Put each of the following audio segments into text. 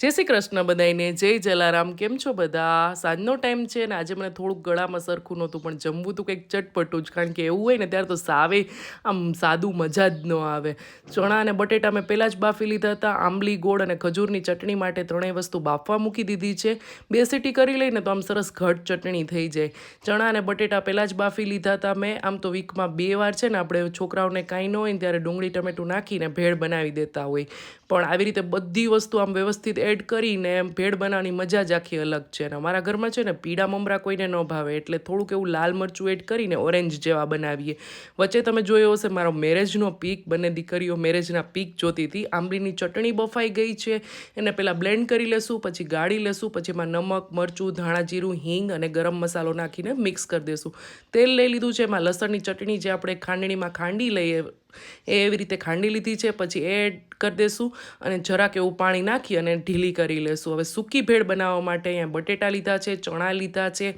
જય શ્રી કૃષ્ણ બધાઈને જય જલારામ. કેમ છો બધા? સાંજનો ટાઈમ છે ને આજે મને થોડુંક ગળામાં સરખું નહોતું, પણ જમવું તો કંઈક ચટપટું જ, કારણ કે એવું હોય ને ત્યારે તો સાવે આમ સાદું મજા જ ન આવે. ચણા અને બટેટા મેં પહેલાં જ બાફી લીધા હતા. આંબલી, ગોળ અને ખજૂરની ચટણી માટે ત્રણેય વસ્તુ બાફવા મૂકી દીધી છે. બે સીટી કરી લઈને તો આમ સરસ ઘટ ચટણી થઈ જાય. ચણા અને બટેટા પહેલાં જ બાફી લીધા હતા મેં. આમ તો વીકમાં બે વાર છે ને આપણે છોકરાઓને કાંઈ ન હોય ત્યારે ડુંગળી, ટમેટું નાખીને ભેળ બનાવી દેતા હોય. પણ આવી રીતે બધી વસ્તુ આમ વ્યવસ્થિત એડ કરીને એમ ભેળ બનાવવાની મજા જ આખી અલગ છે અને અમારા ઘરમાં છે ને પીળા મમરા કોઈને ન ભાવે એટલે થોડુંક એવું લાલ મરચું એડ કરીને ઓરેન્જ જેવા બનાવીએ. વચ્ચે તમે જોયો હશે, મારો મેરેજનો પીક બંને દીકરીઓ મેરેજના પીક જોતી હતી. આંબલીની ચટણી બફાઈ ગઈ છે. એને પહેલાં બ્લેન્ડ કરી લેશું, પછી ગાળી લેશું, પછી એમાં નમક, મરચું, ધાણા, જીરું, હિંગ અને ગરમ મસાલો નાખીને મિક્સ કરી દેશું. તેલ લઈ લીધું છે, એમાં લસણની ચટણી જે આપણે ખાંડણીમાં ખાંડી લઈએ એ એવી રીતે ખાંડી લીધી છે, પછી એડ કરી દેશું અને જરાક એવું પાણી નાખી અને ઢીલી કરી લેશું. હવે સૂકી ભેળ બનાવવા માટે અહીંયા બટેટા લીધા છે, ચણા લીધા છે.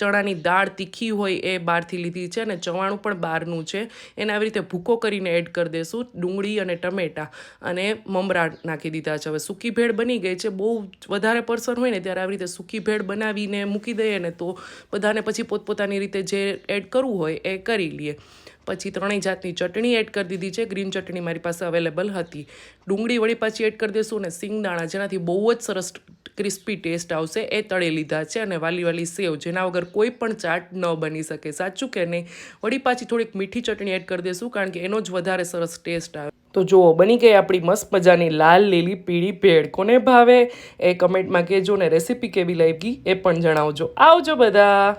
ચણાની દાળ તીખી હોય એ બહારથી લીધી છે અને ચવાણું પણ બહારનું છે. એને આવી રીતે ભૂકો કરીને એડ કરી દેશું, ડુંગળી અને ટમેટાં અને મમરા નાખી દીધા છે. હવે સૂકી ભેળ બની ગઈ છે, બહુ વધારે પર્સન હોય ને ત્યારે આવી રીતે સૂકી ભેળ બનાવીને મૂકી દઈએ ને તો બધાને પછી પોતપોતાની રીતે જે એડ કરવું હોય એ કરી લઈએ. પછી ત્રણેય જાતની ચટણી એડ કરી દીધી છે. ગ્રીન ચટણી મારી પાસે અવેલેબલ હતી. ડુંગળી વળી પાછી એડ કરી દઈશું અને સિંગદાણા જેનાથી બહુ જ સરસ ક્રિસ્પી ટેસ્ટ આવશે એ તળી લીધા છે અને વાલી વાલી સેવ જેના વગર કોઈ પણ ચાટ ન બની શકે. સાચું કે નહીં? વળી પાછી થોડીક મીઠી ચટણી એડ કરી દઈશું કારણ કે એનો જ વધારે સરસ ટેસ્ટ આવે. તો જુઓ, બની ગઈ આપણી મસ્ત મજાની લાલ લીલી પીળી ભેળ. કોને ભાવે? એ કમેન્ટમાં કહેજો ને રેસીપી કેવી લાગી એ પણ જણાવજો. આવજો બધા!